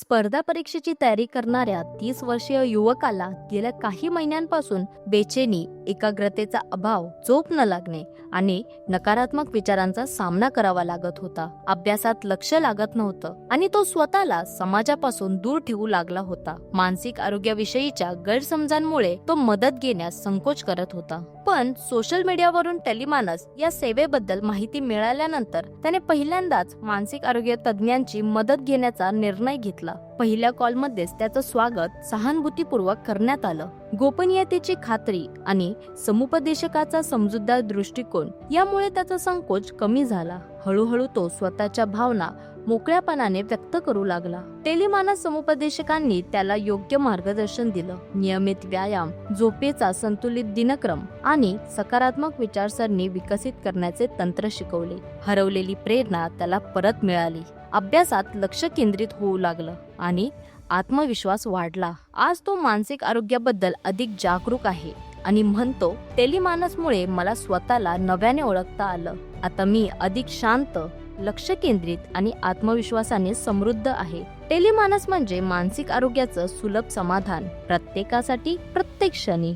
स्पर्धा परीक्षेची तयारी करणाऱ्या तीस वर्षीय युवकाला गेल्या काही महिन्यांपासून बेचैनी एकाग्रतेचा अभाव झोप न लागणे आणि नकारात्मक विचारांचा सामना करावा लागत होता. अभ्यासात लक्ष लागत नव्हतं आणि तो स्वतःला समाजापासून दूर ठेवू लागला होता. मानसिक आरोग्याविषयीच्या गैरसमजांमुळे तो मदत घेण्यास संकोच करत होता. पण सोशल मीडियावरून टेलिमानस या सेवेबद्दल माहिती मिळाल्यानंतर त्याने पहिल्यांदाच मानसिक आरोग्य तज्ज्ञांची मदत घेण्याचा निर्णय घेतला. पहिल्या कॉलमध्येच त्याचं स्वागत सहानुभूतीपूर्वक करण्यात आलं. गोपनीयतेची खात्री आणि समुपदेशकाचा समजूतदार दृष्टिकोन यामुळे त्याचा संकोच कमी झाला. हळूहळू तो स्वतःच्या भावना मोकळ्यापणाने व्यक्त करू लागला. टेलिमाना समुपदेशकांनी त्याला योग्य मार्गदर्शन दिलं. नियमित व्यायाम झोपेचा संतुलित दिनक्रम आणि सकारात्मक विचारसरणी विकसित करण्याचे तंत्र शिकवले. हरवलेली प्रेरणा त्याला परत मिळाली. अभ्यासात लक्ष केंद्रित होऊ लागलं आणि आत्मविश्वास वाढला. आज तो मानसिक आरोग्याबद्दल अधिक जागरूक आहे आणि म्हणतो टेलिमानसमुळे मला स्वतःला नव्याने ओळखता आलं. आता मी अधिक शांत लक्ष केंद्रित आणि आत्मविश्वासाने समृद्ध आहे. टेलिमानस म्हणजे मानसिक आरोग्याचं सुलभ समाधान. प्रत्येकासाठी प्रत्येक क्षणी.